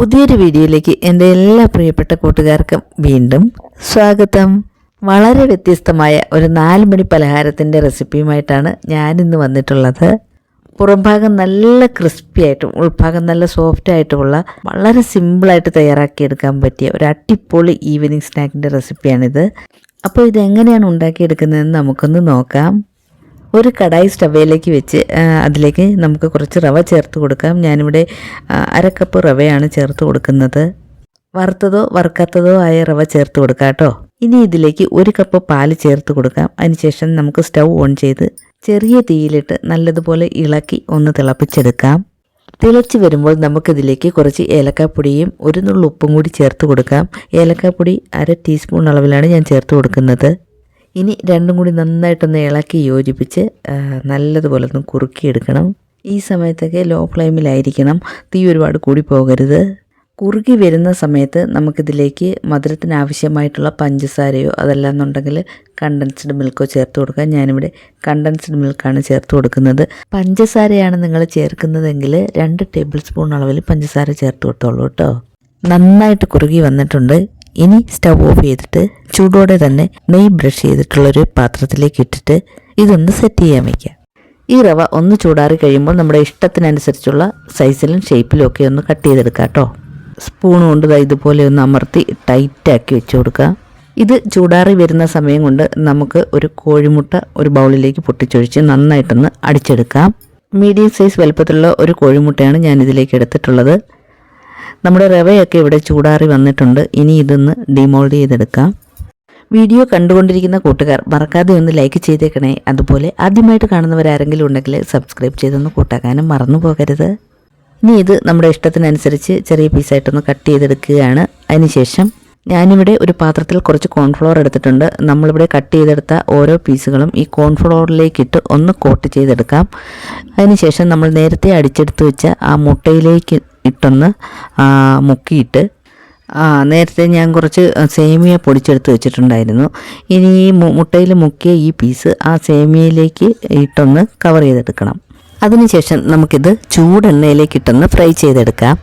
പുതിയൊരു വീഡിയോയിലേക്ക് എന്റെ എല്ലാ പ്രിയപ്പെട്ട കൂട്ടുകാർക്കും വീണ്ടും സ്വാഗതം. വളരെ വ്യത്യസ്തമായ ഒരു നാല് മണി പലഹാരത്തിന്റെ റെസിപ്പിയുമായിട്ടാണ് ഞാനിന്ന് വന്നിട്ടുള്ളത്. പുറംഭാഗം നല്ല ക്രിസ്പി ആയിട്ടും ഉൾഭാഗം നല്ല സോഫ്റ്റ് ആയിട്ടുമുള്ള വളരെ സിമ്പിളായിട്ട് തയ്യാറാക്കിയെടുക്കാൻ പറ്റിയ ഒരു അടിപൊളി ഈവനിങ് സ്നാക്കിന്റെ റെസിപ്പിയാണിത്. അപ്പോൾ ഇതെങ്ങനെയാണ് ഉണ്ടാക്കിയെടുക്കുന്നതെന്ന് നമുക്കൊന്ന് നോക്കാം. ഒരു കടായി സ്റ്റവയിലേക്ക് വെച്ച് അതിലേക്ക് നമുക്ക് കുറച്ച് റവ ചേർത്ത് കൊടുക്കാം. ഞാനിവിടെ അരക്കപ്പ് അര കപ്പ് റവയാണ് ചേർത്ത് കൊടുക്കുന്നത്. വറുത്തതോ വറുക്കാത്തതോ ആയ റവ ചേർത്ത് കൊടുക്കാം കേട്ടോ. ഇനി ഇതിലേക്ക് ഒരു കപ്പ് പാൽ ചേർത്ത് കൊടുക്കാം. അതിനുശേഷം നമുക്ക് സ്റ്റൗ ഓൺ ചെയ്ത് ചെറിയ തീയിലിട്ട് നല്ലതുപോലെ ഇളക്കി ഒന്ന് തിളപ്പിച്ചെടുക്കാം. തിളച്ച് വരുമ്പോൾ നമുക്കിതിലേക്ക് കുറച്ച് ഏലക്കാപ്പൊടിയും ഒരു നുള്ളു ഉപ്പും കൂടി ചേർത്ത് കൊടുക്കാം. ഏലക്കാപ്പൊടി അര ടീസ്പൂൺ അളവിലാണ് ഞാൻ ചേർത്ത് കൊടുക്കുന്നത്. ഇനി രണ്ടും കൂടി നന്നായിട്ടൊന്ന് ഇളക്കി യോജിപ്പിച്ച് നല്ലതുപോലെ ഒന്ന് കുറുക്കിയെടുക്കണം. ഈ സമയത്തൊക്കെ ലോ ഫ്ലെയിമിലായിരിക്കണം തീ ഒരുപാട് കൂടി പോകരുത്. കുറുകി വരുന്ന സമയത്ത് നമുക്കിതിലേക്ക് മധുരത്തിന് ആവശ്യമായിട്ടുള്ള പഞ്ചസാരയോ അതല്ലാന്നുണ്ടെങ്കിൽ കണ്ടൻസ്ഡ് മിൽക്കോ ചേർത്ത് കൊടുക്കാം. ഞാനിവിടെ കണ്ടൻസ്ഡ് മിൽക്കാണ് ചേർത്ത് കൊടുക്കുന്നത്. പഞ്ചസാരയാണ് നിങ്ങൾ ചേർക്കുന്നതെങ്കിൽ രണ്ട് ടേബിൾ സ്പൂൺ അളവിൽ പഞ്ചസാര ചേർത്ത് കൊടുത്തോളൂ കേട്ടോ. നന്നായിട്ട് കുറുകി വന്നിട്ടുണ്ട്. ഇനി സ്റ്റൗ ഓഫ് ചെയ്തിട്ട് ചൂടോടെ തന്നെ നെയ് ബ്രഷ് ചെയ്തിട്ടുള്ളൊരു പാത്രത്തിലേക്ക് ഇട്ടിട്ട് ഇതൊന്ന് സെറ്റ് ചെയ്യാൻ വയ്ക്കാം ഈ റവ ഒന്ന് ചൂടാറി കഴിയുമ്പോൾ നമ്മുടെ ഇഷ്ടത്തിനനുസരിച്ചുള്ള സൈസിലും ഷേപ്പിലും ഒക്കെ ഒന്ന് കട്ട് ചെയ്തെടുക്കാം കേട്ടോ. സ്പൂൺ കൊണ്ട് ഇതുപോലെ ഒന്ന് അമർത്തി ടൈറ്റാക്കി വെച്ച് കൊടുക്കുക ഇത് ചൂടാറി വരുന്ന സമയം കൊണ്ട് നമുക്ക് ഒരു കോഴിമുട്ട ഒരു ബൗളിലേക്ക് പൊട്ടിച്ചൊഴിച്ച് നന്നായിട്ടൊന്ന് അടിച്ചെടുക്കാം. മീഡിയം സൈസ് വലുപ്പത്തിലുള്ള ഒരു കോഴിമുട്ടയാണ് ഞാൻ ഇതിലേക്ക് എടുത്തിട്ടുള്ളത്. നമ്മുടെ റവയൊക്കെ ഇവിടെ ചൂടാറി വന്നിട്ടുണ്ട്. ഇനി ഇതൊന്ന് ഡിമോൾഡ് ചെയ്തെടുക്കാം. വീഡിയോ കണ്ടുകൊണ്ടിരിക്കുന്ന കൂട്ടുകാർ മറക്കാതെ ഒന്ന് ലൈക്ക് ചെയ്തേക്കണേ. അതുപോലെ ആദ്യമായിട്ട് കാണുന്നവരാരെങ്കിലും ഉണ്ടെങ്കിൽ സബ്സ്ക്രൈബ് ചെയ്തൊന്ന് കൂട്ടാക്കാനും മറന്നു പോകരുത്. ഇനി ഇത് നമ്മുടെ ഇഷ്ടത്തിനനുസരിച്ച് ചെറിയ പീസായിട്ടൊന്ന് കട്ട് ചെയ്തെടുക്കുകയാണ്. അതിനുശേഷം ഞാനിവിടെ ഒരു പാത്രത്തിൽ കുറച്ച് കോൺഫ്ലോർ എടുത്തിട്ടുണ്ട്. നമ്മളിവിടെ കട്ട് ചെയ്തെടുത്ത ഓരോ പീസുകളും ഈ കോൺഫ്ലോറിലേക്കിട്ട് ഒന്ന് കോട്ട് ചെയ്തെടുക്കാം. അതിനുശേഷം നമ്മൾ നേരത്തെ അടിച്ചെടുത്ത് വെച്ച ആ മുട്ടയിലേക്ക് ഇട്ടൊന്ന് മുക്കിയിട്ട് നേരത്തെ ഞാൻ കുറച്ച് സേമിയ പൊടിച്ചെടുത്ത് വെച്ചിട്ടുണ്ടായിരുന്നു. ഇനി ഈ മുട്ടയിൽ മുക്കിയ ഈ പീസ് ആ സേമിയയിലേക്ക് ഇട്ടൊന്ന് കവർ ചെയ്തെടുക്കണം. അതിനുശേഷം നമുക്കിത് ചൂടെണ്ണയിലേക്ക് ഇട്ടൊന്ന് ഫ്രൈ ചെയ്തെടുക്കാം.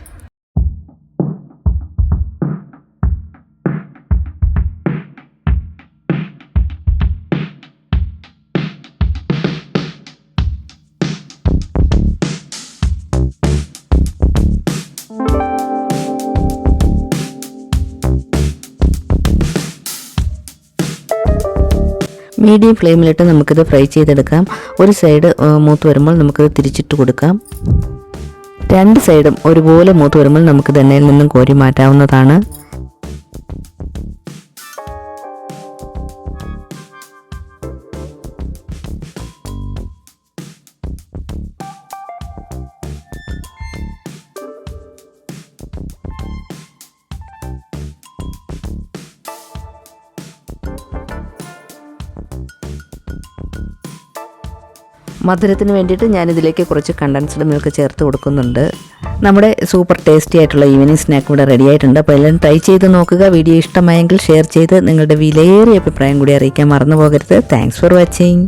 മീഡിയം ഫ്ലെയിമിലിട്ട് നമുക്കിത് ഫ്രൈ ചെയ്തെടുക്കാം. ഒരു സൈഡ് മൂത്ത് വരുമ്പോൾ നമുക്കിത് തിരിച്ചിട്ട് കൊടുക്കാം. രണ്ട് സൈഡും ഒരുപോലെ മൂത്ത് വരുമ്പോൾ നമുക്കിത് എണ്ണയിൽ നിന്നും കോരി മാറ്റാവുന്നതാണ്. മധുരത്തിന് വേണ്ടിയിട്ട് ഞാനിതിലേക്ക് കുറച്ച് കണ്ടൻസ്ഡ് മിൽക്ക് ചേർത്ത് കൊടുക്കുന്നുണ്ട്. നമ്മുടെ സൂപ്പർ ടേസ്റ്റി ആയിട്ടുള്ള ഈവനിങ് സ്നാക്ക് ഇവിടെ റെഡി ആയിട്ടുണ്ട്. അപ്പോൾ എല്ലാം ട്രൈ ചെയ്ത് നോക്കുക. വീഡിയോ ഇഷ്ടമായെങ്കിൽ ഷെയർ ചെയ്ത് നിങ്ങളുടെ വിലയേറിയ അഭിപ്രായം കൂടി അറിയിക്കാൻ മറന്നു പോകരുത്. Thanks for watching